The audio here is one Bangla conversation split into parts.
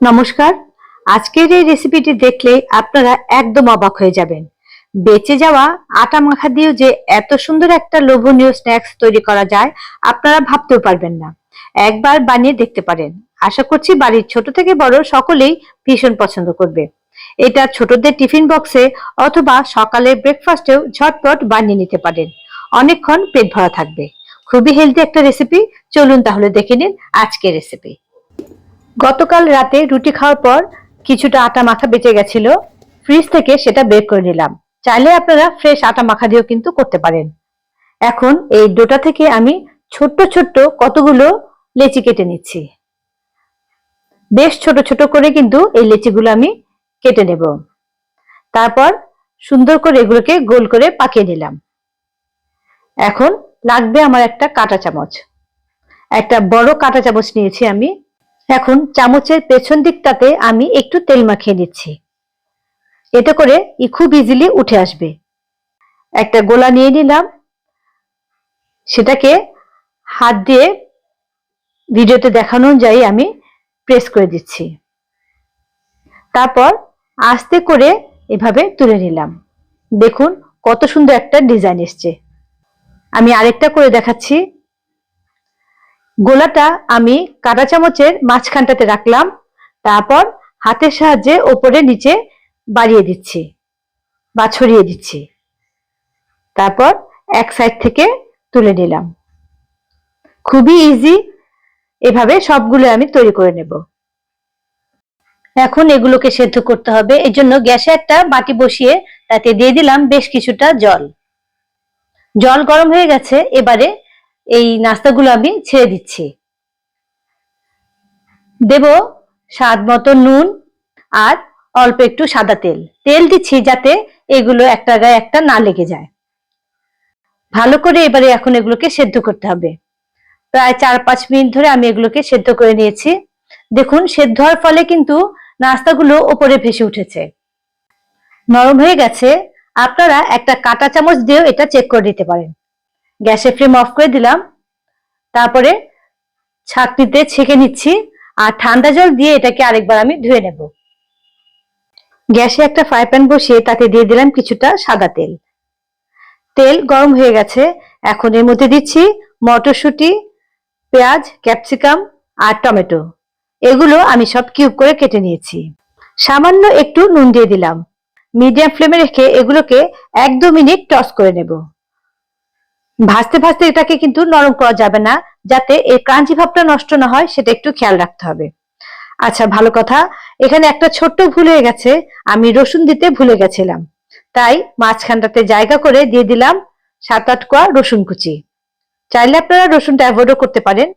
নমস্কার। আজকের এই রেসিপিটি দেখলে আপনারা একদম অবাক হয়ে যাবেন। বেঁচে যাওয়া আটা মাখা দিয়েও যে এত সুন্দর একটা লোভনীয় স্ন্যাক্স তৈরি করা যায়, আপনারা ভাবতেও পারবেন না। একবার বানিয়ে দেখতে পারেন। আশা করছি বাড়ির ছোট থেকে বড় সকলেই ভীষণ পছন্দ করবে। এটা ছোটদের টিফিন বক্সে অথবা সকালে ব্রেকফাস্টেও ঝটপট বানিয়ে নিতে পারেন। অনেকক্ষণ পেট ভরা থাকবে। খুবই হেলদি একটা রেসিপি চলুন তাহলে দেখে নিন আজকের রেসিপি গতকাল রাতে রুটি খাওয়ার পর কিছুটা আটা মাখা বেঁচে গেছিল। ফ্রিজ থেকে সেটা বের করে নিলাম। চাইলে আপনারা ফ্রেশ আটা মাখা দিয়েও কিন্তু করতে পারেন। এখন এই ডোটা থেকে আমি ছোট্ট ছোট্ট কতগুলো লেচি কেটে নিচ্ছি। বেশ ছোট ছোট করে কিন্তু এই লেচিগুলো আমি কেটে নেব। তারপর সুন্দর করে এগুলোকে গোল করে পাকিয়ে নিলাম। এখন লাগবে আমার একটা কাঁটা চামচ। একটা বড় কাঁটা চামচ নিয়েছি আমি এখন চামচের পেছন দিকটাতে আমি একটু তেল মাখিয়ে নিচ্ছি। এতে করে ই খুব ইজিলি উঠে আসবে। একটা গোলা নিয়ে নিলাম। সেটাকে হাত দিয়ে ভিডিওতে দেখানো অনুযায়ী আমি প্রেস করে দিচ্ছি। তারপর আস্তে করে এভাবে তুলে নিলাম। দেখুন কত সুন্দর একটা ডিজাইন এসছে। আমি আরেকটা করে দেখাচ্ছি। গোলাটা আমি কাঁটা চামচের মাঝখানটাতে রাখলাম। তারপর হাতের সাহায্যে ওপরে নিচে বাড়িয়ে দিচ্ছি বা ছড়িয়ে দিচ্ছি। তারপর এক সাইড থেকে তুলে নিলাম। খুবই ইজি এভাবে সবগুলো আমি তৈরি করে নেব। এখন এগুলোকে সেদ্ধ করতে হবে। এর জন্য গ্যাসে একটা বাটি বসিয়ে তাতে দিয়ে দিলাম বেশ কিছুটা জল। জল গরম হয়ে গেছে। এবারে এই নাস্তাগুলো আমি ছেড়ে দিচ্ছি। দেব স্বাদ মতো নুন আর অল্প একটু সাদা তেল। তেল দিচ্ছি যাতে এগুলো একটা গায়ে একটা না লেগে যায়। ভালো করে এবারে এখন এগুলোকে সেদ্ধ করতে হবে। প্রায় চার পাঁচ মিনিট ধরে আমি এগুলোকে সেদ্ধ করে নিয়েছি। দেখুন, সেদ্ধ হওয়ার ফলে কিন্তু নাস্তাগুলো ওপরে ভেসে উঠেছে। নরম হয়ে গেছে। আপনারা একটা কাঁটা চামচ দিয়েও এটা চেক করে দিতে পারেন। গ্যাসের ফ্লেম অফ করে দিলাম। তারপরে ছাঁকনিতে ছেঁকে নিচ্ছি আর ঠান্ডা জল দিয়ে এটাকে আরেকবার আমি ধুয়ে নেব। গ্যাসে একটা ফ্রাই প্যান বসিয়ে তাতে দিয়ে দিলাম কিছুটা সাদা তেল। তেল গরম হয়ে গেছে। এখন এর মধ্যে দিচ্ছি মটরশুঁটি, পেঁয়াজ, ক্যাপসিকাম আর টমেটো। এগুলো আমি সব কিউব করে কেটে নিয়েছি। সামান্য একটু নুন দিয়ে দিলাম। মিডিয়াম ফ্লেমে রেখে এগুলোকে এক দু মিনিট টস করে নেব। ভাজতে ভাজতে এটাকে কিন্তু নরম করা যাবে না, যাতে এই ক্রাঞ্চি ভাবটা নষ্ট না হয়, সেটা একটু খেয়াল রাখতে হবে। আচ্ছা ভালো কথা। এখানে একটা ছোট্ট ভুল হয়ে গেছে, আমি রসুন দিতে ভুলে গেছিলাম। তাই মাঝখানটাতে জায়গা করে দিয়ে দিলাম সাত আট কোয়া রসুন কুচি। চাইলে আপনারা রসুনটা অ্যাভয়েডও করতে পারেন।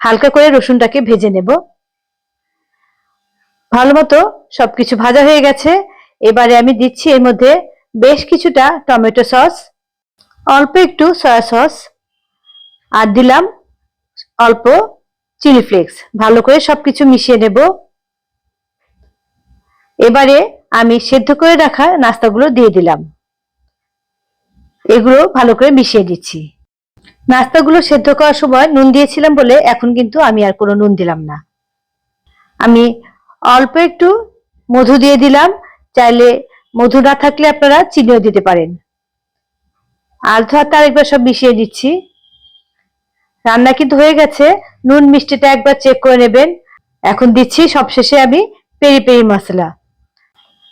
হালকা করে রসুনটাকে ভেজে নেব। ভালো মতো সবকিছু ভাজা হয়ে গেছে। এবারে আমি দিচ্ছি এর মধ্যে বেশ কিছুটা টমেটো সস। অল্প একটু সয়া সস আর দিলাম অল্প চিলি ফ্লেক্স ভালো করে সবকিছু মিশিয়ে নেব। এবারে আমি সেদ্ধ করে রাখা নাস্তাগুলো দিয়ে দিলাম। এগুলো ভালো করে মিশিয়ে দিচ্ছি নাস্তাগুলো সেদ্ধ করার সময় নুন দিয়েছিলাম বলে এখন কিন্তু আমি আর কোনো নুন দিলাম না। আমি অল্প একটু মধু দিয়ে দিলাম। চাইলে মধু না থাকলে আপনারা চিনিও দিতে পারেন। আলতো হাতে আরেকবার সব মিশিয়ে দিচ্ছি। রান্না কিন্তু হয়ে গেছে। নুন মিষ্টিটা একবার চেক করে নেবেন। এখন দিচ্ছি সবশেষে আমি পেরি পেরি মশলা।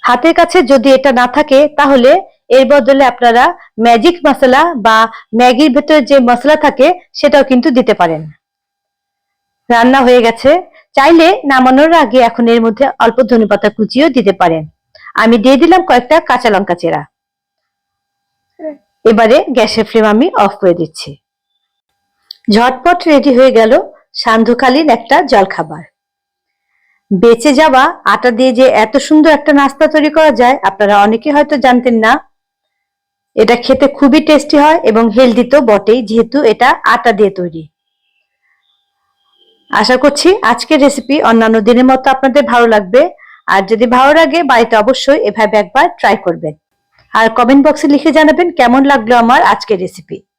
হাতের কাছে যদি এটা না থাকে, তাহলে এর বদলে আপনারা ম্যাজিক মশলা বা ম্যাগির ভেতরে যে মশলা থাকে, সেটাও কিন্তু দিতে পারেন। রান্না হয়ে গেছে। চাইলে নামানোর আগে এখন এর মধ্যে অল্প ধনেপাতা কুচিও দিতে পারেন। আমি দিয়ে দিলাম কয়েকটা কাঁচা লঙ্কা চেরা। এবারে গ্যাসের ফ্লেম আমি অফ করে দিচ্ছি। ঝটপট রেডি হয়ে গেল সান্ধ্যকালীন একটা জলখাবার। বেঁচে যাওয়া আটা দিয়ে যে এত সুন্দর একটা নাস্তা তৈরি করা যায়, আপনারা অনেকে হয়তো জানতেন না। এটা খেতে খুবই টেস্টি হয় এবং হেলদি তো বটেই, যেহেতু এটা আটা দিয়ে তৈরি। আশা করছি আজকের রেসিপি অন্যান্য দিনের মতো আপনাদের ভালো লাগবে। আর যদি ভালো লাগে, বাড়িতে অবশ্যই এভাবে একবার ট্রাই করবেন। আর কমেন্ট বক্সে লিখে জানাবেন কেমন লাগল আমার আজকের রেসিপি